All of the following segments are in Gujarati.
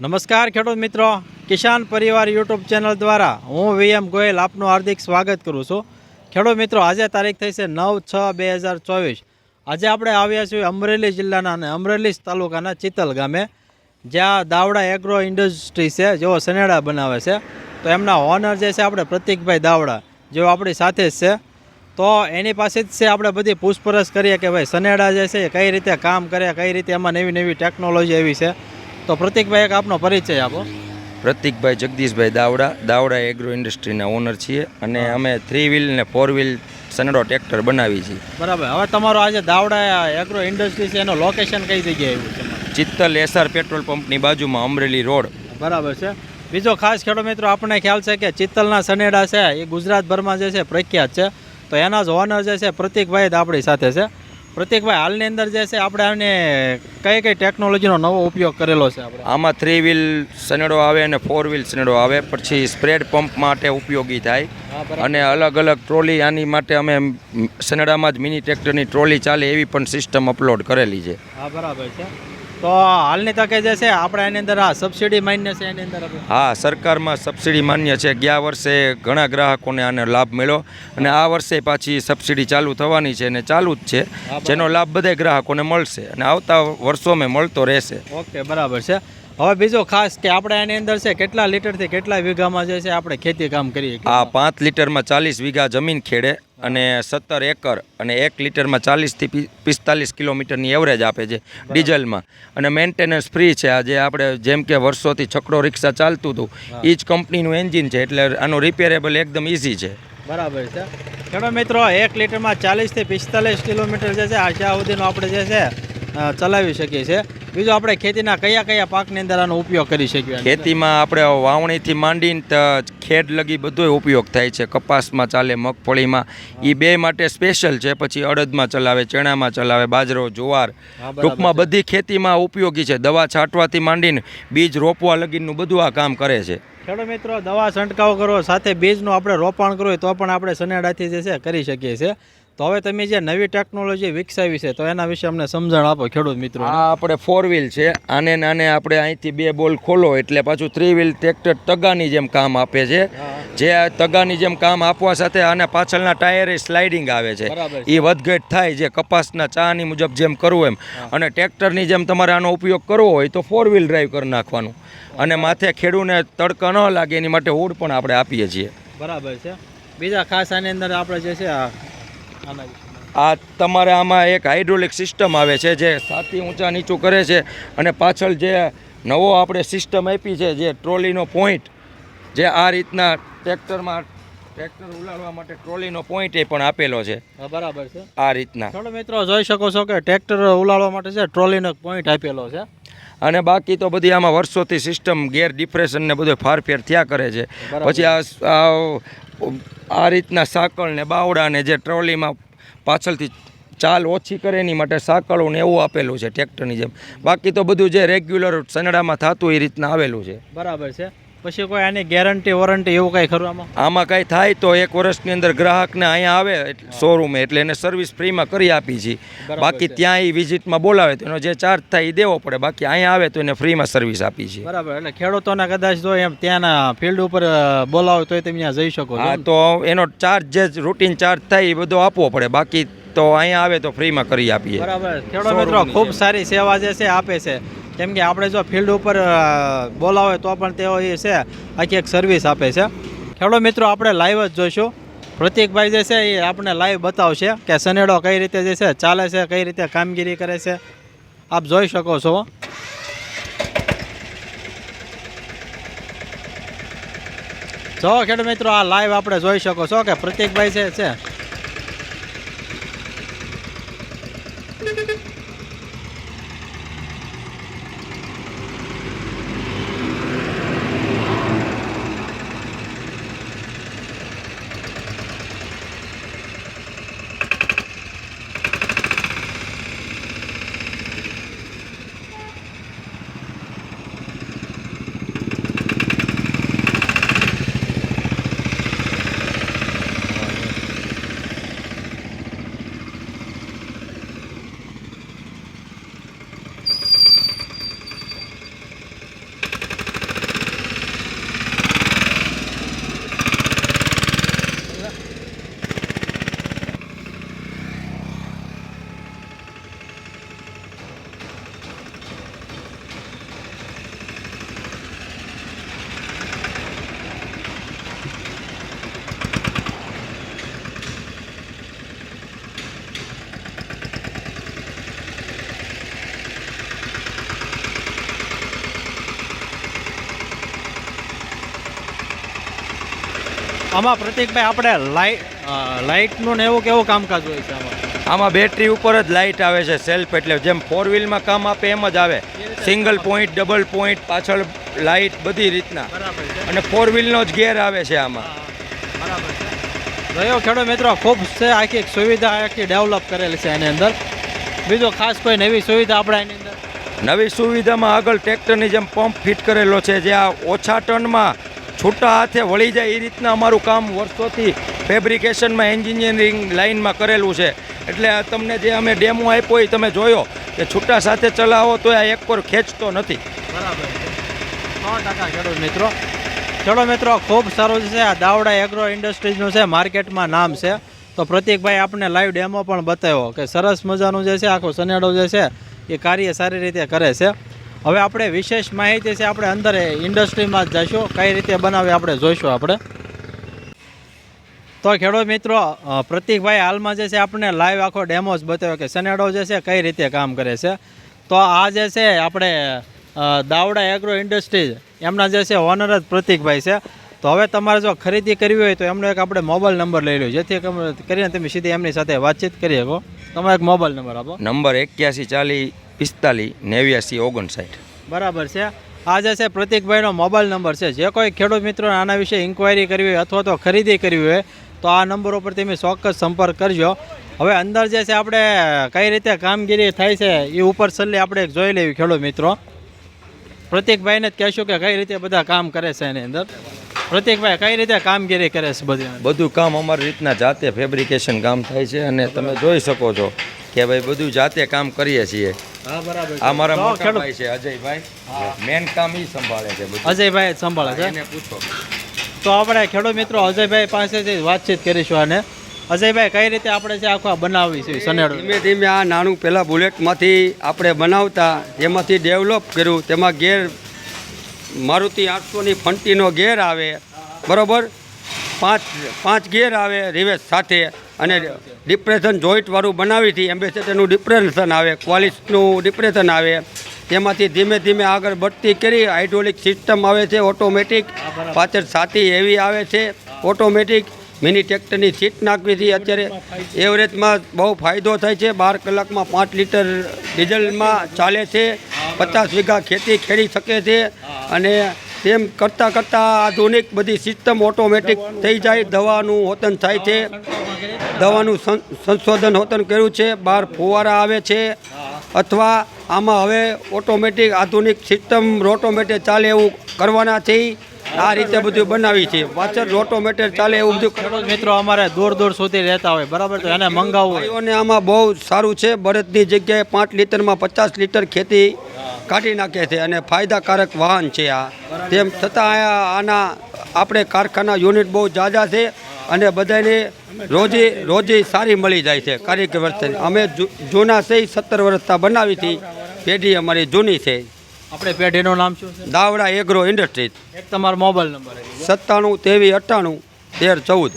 નમસ્કાર ખેડૂત મિત્રો. કિસાન પરિવાર યુટ્યુબ ચેનલ દ્વારા હું વીએમ ગોયલ આપનું હાર્દિક સ્વાગત કરું છું. ખેડૂત મિત્રો, આજે તારીખ થઈ છે નવ છ બે હજાર ચોવીસ. આજે આપણે આવ્યા છીએ અમરેલી જિલ્લાના અને અમરેલી તાલુકાના ચિતલ ગામે. જ્યાં દાવડા એગ્રો ઇન્ડસ્ટ્રી છે, જેઓ સનેડા બનાવે છે. તો એમના ઓનર જે છે આપણે પ્રતિકભાઈ દાવડા, જેઓ આપણી સાથે જ છે. તો એની પાસે જ છે આપણે બધી પૂછપરછ કરીએ કે ભાઈ સનેડા જે છે એ કઈ રીતે કામ કરે, કઈ રીતે એમાં નવી નવી ટેકનોલોજી એવી છે. તો પ્રતિકભાઈ એક આપનો પરિચય આપો. પ્રતિકભાઈ જગદીશભાઈ દાવડા. દાવડા એગ્રો ઇન્ડસ્ટ્રીના ઓનર છીએ અને અમે થ્રી વ્હીલ ને ફોર વ્હીલ સનેડો ટ્રેક્ટર બનાવી છીએ. બરાબર. હવે તમારો આજે દાવડા એગ્રો ઇન્ડસ્ટ્રી છે એનો લોકેશન કઈ જગ્યાએ આવ્યું છે ચિત્તલ એસઆર પેટ્રોલ પંપની બાજુમાં અમરેલી રોડ. બરાબર છે. બીજો ખાસ ખેડૂત મિત્રો આપણને ખ્યાલ છે કે ચિત્તલના સનેડા છે એ ગુજરાતભરમાં જે છે પ્રખ્યાત છે. તો એના જ ઓનર જે છે પ્રતિકભાઈ જ આપણી સાથે છે. પ્રતિકભાઈ હાલની અંદર જે છે આપણે આને કઈ કઈ ટેકનોલોજીનો નવો ઉપયોગ કરેલો છે આપણે? આમાં થ્રી વ્હીલ સનેડો આવે અને ફોર વ્હીલ સનેડો આવે પછી સ્પ્રેડ પંપ માટે ઉપયોગી થાય. અને અલગ અલગ ટ્રોલી આની માટે અમે સનેડામાં જ મિની ટ્રેક્ટરની ટ્રોલી ચાલે એવી પણ સિસ્ટમ અપલોડ કરેલી છે. હા બરાબર છે. તો હાલની તકે જે છે આપણે એની અંદર આ સબસિડી માન્ય છે એની અંદર હા સરકારમાં સબસિડી માન્ય છે. ગયા વર્ષે ઘણા ગ્રાહકોને આનો લાભ મળ્યો અને આ વર્ષે પાછી સબસિડી ચાલુ થવાની છે અને ચાલુ જ છે. જેનો લાભ બધા ગ્રાહકોને મળશે અને આવતા વર્ષોમાં મળતો રહેશે. ઓકે બરાબર છે. હવે બીજો ખાસ કે આપણે એની અંદર છે કેટલા લીટરથી કેટલા વીઘામાં જે છે આપણે ખેતી કામ કરીએ? આ પાંચ લીટરમાં ચાલીસ વીઘા જમીન ખેડે. અને સત્તર એકર અને એક લીટરમાં ચાલીસથી પિસ્તાલીસ કિલોમીટરની એવરેજ આપે છે ડીઝલમાં. અને મેન્ટેનન્સ ફ્રી છે. આ જે આપણે જેમ કે વર્ષોથી છકડો રિક્ષા ચાલતું હતું એ જ કંપનીનું એન્જિન છે. એટલે આનું રિપેરેબલ એકદમ ઇઝી છે. બરાબર છે. ખેડૂત મિત્રો એક લીટરમાં ચાલીસથી પિસ્તાલીસ કિલોમીટર જે છે આ સુધીનો આપણે જે છે ચલાવી શકીએ છીએ. બીજું આપણે ખેતીના કયા કયા પાકની અંદર આનો ઉપયોગ કરી શકીએ ખેતીમાં આપણે વાવણીથી માંડીને ખેડ લગી બધો ઉપયોગ થાય છે. કપાસમાં ચાલે મગફળીમાં. એ બે માટે સ્પેશિયલ છે. પછી અડદમાં ચલાવે ચણામાં ચલાવે બાજરો જુવાર. ટૂંકમાં બધી ખેતીમાં ઉપયોગી છે. દવા છાંટવાથી માંડીને બીજ રોપવા લગીનું બધું આ કામ કરે છે. ખેડૂત મિત્રો દવા છંટકાવ કરો સાથે બીજનું આપણે રોપાણ કરવું તો પણ આપણે સનેડાથી જે છે કરી શકીએ છીએ. તો હવે તમે જે નવી ટેકનોલોજી વિકસાવી છે તો એના વિશે અમને સમજણ આપો ખેડૂત મિત્રો. આ આપણે ફોર વ્હીલ છે. આને નાને આપણે અહીંથી બે બોલ ખોલો એટલે પાછું થ્રી વ્હીલ ટ્રેક્ટર તગાની જેમ કામ આપે છે. જે આ તગાની જેમ કામ આપવા સાથે આને પાછળના ટાયરે સ્લાઇડિંગ આવે છે. છે. એ વધઘટ થાય જે કપાસના ચાની મુજબ જેમ કરવું એમ. અને ટ્રેક્ટરની જેમ તમારે આનો ઉપયોગ કરવો હોય તો ફોર વ્હીલ ડ્રાઈવ કરી નાખવાનું. અને માથે ખેડૂને તડકા ન લાગે એની માટે હુડ પણ આપણે આપીએ છીએ. બરાબર છે. બીજા ખાસ આની અંદર આપણે જે છે આ તમારે આમાં એક હાઇડ્રોલિક સિસ્ટમ આવે છે જે સાથી ઊંચા નીચું કરે છે અને પાછળ જે નવો આપણે સિસ્ટમ આપી છે જે ટ્રોલીનો પોઈન્ટ જે આ રીતના ટ્રેક્ટરમાં ટ્રેક્ટર ઉલાડવા માટે ટ્રોલીનો પોઈન્ટ એ પણ આપેલો છે. બરાબર છે. આ રીતના. થોડો મિત્રો જોઈ શકો છો કે ટ્રેક્ટર ઉલાળવા માટે છે ટ્રોલીનો પોઈન્ટ આપેલો છે. અને બાકી તો બધી આમાં વર્ષોથી સિસ્ટમ ગેર ડિપ્રેશન ને બધું ફારફેર થયા કરે છે. પછી આ આ રીતના સાંકળ ને બાવડા જે ટ્રોલીમાં પાછળથી ચાલ ઓછી કરે એની માટે સાંકળું ને એવું આપેલું છે, ટ્રેક્ટરની જેમ. બાકી તો બધું જે રેગ્યુલર સનડામાં થતું એ રીતના આવેલું છે. બરાબર છે. પછી કોઈ આની ગેરંટી વોરંટી એવું કંઈ ખરું આમાં? આમાં કાંઈ થાય તો એક વર્ષની અંદર ગ્રાહકને અહીંયા આવે શોરૂમે એટલે એને સર્વિસ ફ્રીમાં કરી આપી છીએ બાકી ત્યાં એ વિઝિટમાં બોલાવે તો એનો જે ચાર્જ થાય એ દેવો પડે. બાકી અહીંયા આવે તો એને ફ્રીમાં સર્વિસ આપી છીએ બરાબર એટલે ખેડૂતોને કદાચ જો એમ ત્યાંના ફિલ્ડ ઉપર બોલાવે તો તમે ત્યાં જઈ શકો હા તો એનો ચાર્જ જે રૂટીન ચાર્જ થાય એ બધો આપવો પડે. બાકી તો અહીંયા આવે તો ફ્રીમાં કરી આપીએ. બરાબર. ખેડૂત મિત્રો ખૂબ સારી સેવા જે છે આપે છે. કેમ કે આપણે જો ફિલ્ડ ઉપર બોલાવે તો પણ તેઓ એ છે, આખી એક સર્વિસ આપે છે. ખેડૂત મિત્રો, આપણે લાઈવ જ જોઈશું. પ્રતિકભાઈ જે છે એ આપણે લાઈવ બતાવશે કે સનેડો કઈ રીતે જે છે, ચાલે છે, કઈ રીતે કામગીરી કરે છે. આપ જોઈ શકો છો. જો ખેડૂત મિત્રો, આ લાઈવ આપણે જોઈ શકો છો કે પ્રતિકભાઈ છે આમાં પ્રતિકભાઈ આપણે લાઇટ લાઇટનું ને એવું કેવું કામકાજ હોય છે આમાં? આમાં બેટરી ઉપર જ લાઇટ આવે છે સેલ્ફ એટલે જેમ ફોર વ્હીલમાં કામ આપે એમ જ આવે. સિંગલ પોઈન્ટ ડબલ પોઈન્ટ પાછળ લાઇટ બધી રીતના. અને ફોર વ્હીલનો જ ગેર આવે છે આમાં. રહ્યો ખેડૂત મિત્રો ખૂબ છે આખી સુવિધા આખી ડેવલપ કરેલી છે એની અંદર. બીજો ખાસ કોઈ નવી સુવિધા આપણે એની અંદર? નવી સુવિધામાં આગળ ટ્રેક્ટરની જેમ પંપ ફિટ કરેલો છે જે આ ઓછા ટનમાં છૂટા હાથે વળી જાય એ રીતના અમારું કામ વર્ષોથી ફેબ્રિકેશનમાં, એન્જિનિયરિંગ લાઇનમાં કરેલું છે. એટલે તમને જે અમે ડેમો આપ્યો એ તમે જોયો કે છૂટા સાથે ચલાવો તો આ એક પર ખેંચતો નથી. બરાબર. સો ટકા ખેડૂત મિત્રો. ચલો મિત્રો, ખૂબ સારું છે. આ દાવડા એગ્રો ઇન્ડસ્ટ્રીઝનું છે માર્કેટમાં નામ છે. તો પ્રતિકભાઈ આપણે લાઈવ ડેમો પણ બતાવ્યો કે સરસ મજાનું જે છે, આખો સનેડો જે છે, એ કાર્ય સારી રીતે કરે છે. હવે આપણે વિશેષ માહિતી છે, આપણે અંદર ઇન્ડસ્ટ્રીમાં જ જઈશું. કઈ રીતે બનાવી આપણે જોઈશું આપણે. તો ખેડૂત મિત્રો પ્રતિકભાઈ હાલમાં જે છે આપણે લાઈવ આખો ડેમો જ બતાવ્યો કે સનેડો જે છે, કઈ રીતે કામ કરે છે. તો આ જે છે, આપણે દાવડા એગ્રો ઇન્ડસ્ટ્રીઝ એમના જે છે ઓનર જ પ્રતિકભાઈ છે. તો હવે તમારે જો ખરીદી કરવી હોય તો એમનો એક આપણે મોબાઈલ નંબર લઈ લો જેથી કરીને તમે સીધી એમની સાથે વાતચીત કરી શકો. તમારો એક મોબાઈલ નંબર આપો. નંબર એક્યાસી ચાલીસ પિસ્તાલીસ નેવ્યાસી ઓગણસાઠ. બરાબર છે. આ જે છે પ્રતિકભાઈનો મોબાઈલ નંબર છે. જે કોઈ ખેડૂત મિત્રોને આના વિશે ઇન્ક્વાયરી કરવી હોય અથવા તો ખરીદી કરવી હોય તો આ નંબર ઉપર તમે ચોક્કસ સંપર્ક કરજો. હવે અંદર જે છે આપણે કઈ રીતે કામગીરી થાય છે એ ઉપર છેલ્લે આપણે જોઈ લેવી ખેડૂત મિત્રો. પ્રતિકભાઈને જ કહેશું કે કઈ રીતે બધા કામ કરે છે એની અંદર. પ્રતિકભાઈ કઈ રીતે કામગીરી કરે છે બધી બધું કામ અમારી રીતના જાતે ફેબ્રિકેશન કામ થાય છે અને તમે જોઈ શકો છો કે ભાઈ બધું જાતે કામ કરીએ છીએ. આ મારા મોટા ભાઈ છે અજયભાઈ. મેન કામ ઈ સંભાળે છે બધું. અજયભાઈ સંભાળે છે? એને પૂછો. તો આપણે ખેડૂત મિત્રો અજયભાઈ પાસેથી વાતચીત કરીશું અજયભાઈ કઈ રીતે આપણે છે આખો છે સનેડો ધીમે ધીમે આ નાનું પહેલાં બુલેટમાંથી આપણે બનાવતા એમાંથી ડેવલપ કર્યું તેમાં ગેર મારુતિ આઠસોની ફંટીનો ગેર આવે. બરોબર? પાંચ પાંચ ગેર આવે રિવેસ સાથે. અને ડિપ્રેશન જોઈન્ટવાળું બનાવીથી એમ્બેસેડરનું ડિપ્રેશન આવે ક્વાલિસનું ડિપ્રેશન આવે. તેમાંથી ધીમે ધીમે આગળ બઢતી કરી હાઇડ્રોલિક સિસ્ટમ આવે છે ઓટોમેટિક પાછળ છાતી એવી આવે છે ઓટોમેટિક મિની ટ્રેક્ટરની સીટ નાખવીથી અત્યારે. એવરેજમાં બહુ ફાયદો થાય છે. બાર કલાકમાં પાંચ લીટર ડીઝલમાં ચાલે છે. પચાસ વીઘા ખેતી ખેડી શકે છે. અને તેમ કરતાં કરતાં આધુનિક બધી સિસ્ટમ ઓટોમેટિક થઈ જાય. દવાનું હોતન થાય છે. દવાનું સંશોધન હોતન કર્યું છે બહાર ફુવારા આવે છે અથવા આમાં હવે ઓટોમેટિક આધુનિક સિસ્ટમ રોટોમેટેડ ચાલે એવું કરવાના છે આ રીતે બધું બનાવી છે. પાછળ રોટોમેટિક ચાલે એવું બધું ખેડૂત મિત્રો અમારે દૂર દૂર સુધી રહેતા હોય બરાબર? તો એને મંગાવવું હોય. આમાં બહુ સારું છે બળદની જગ્યાએ પાંચ લીટરમાં પચાસ લીટર ખેતી કાઢી નાખે છે અને ફાયદાકારક વાહન છે આ. તેમ છતાં આના આપણે કારખાના યુનિટ બહુ જાજા છે અને બધાને રોજી રોજી સારી મળી જાય છે કારીગર વર્તન અમે જૂના છે સત્તર વર્ષતા બનાવી હતી. પેઢી અમારી જૂની છે. આપણે પેઢીનું નામ શું છે? Davda agro industries. એક તમારો મોબાઈલ નંબર સત્તાણું તેવી અઠ્ઠાણું તેર ચૌદ.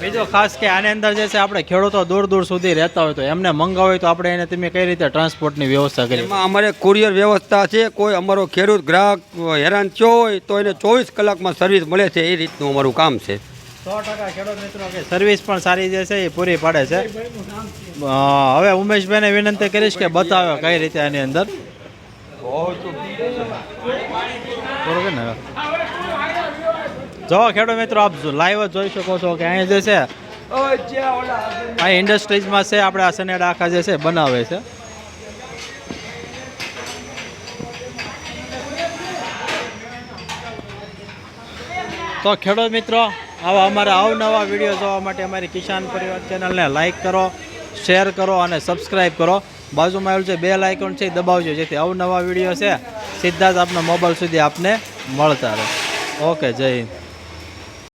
બીજો ખાસ કે આની અંદર જે છે આપણે ખેડૂતો દૂર દૂર સુધી રહેતા હોય તો એમને મંગાવો હોય તો આપણે એને તમે કઈ રીતે ટ્રાન્સપોર્ટની વ્યવસ્થા કરી એમાં અમારે કુરિયર વ્યવસ્થા છે. કોઈ અમારો ખેડૂત ગ્રાહક હેરાન થયો હોય તો એને ચોવીસ કલાકમાં સર્વિસ મળે છે. એ રીતનું અમારું કામ છે. સર્વિસ પણ સારી જે છે એ પૂરી પાડે છે. હવે ઉમેશભાઈને વિનંતી કરીશ કે બતાવે કઈ રીતે આની અંદર. બરોબર જો ખેડૂત મિત્રો, આપ લાઈવ જ જોઈ શકો છો કે અહીંયા જે છે, આ ઇન્ડસ્ટ્રીઝમાં છે, આપણે આ સનેડા આખા જે છે, બનાવે છે. તો ખેડૂત મિત્રો આવા અમારા અવનવા વીડિયો જોવા માટે અમારી કિસાન પરિવાર ચેનલને લાઇક કરો શેર કરો અને સબસ્ક્રાઈબ કરો. બાજુમાં આવેલું છે બે લાઇકોન છે દબાવજો, જેથી અવનવા વીડિયો છે, સીધા જ આપના મોબાઈલ સુધી આપને મળતા રહે. ઓકે જય હિન્દ.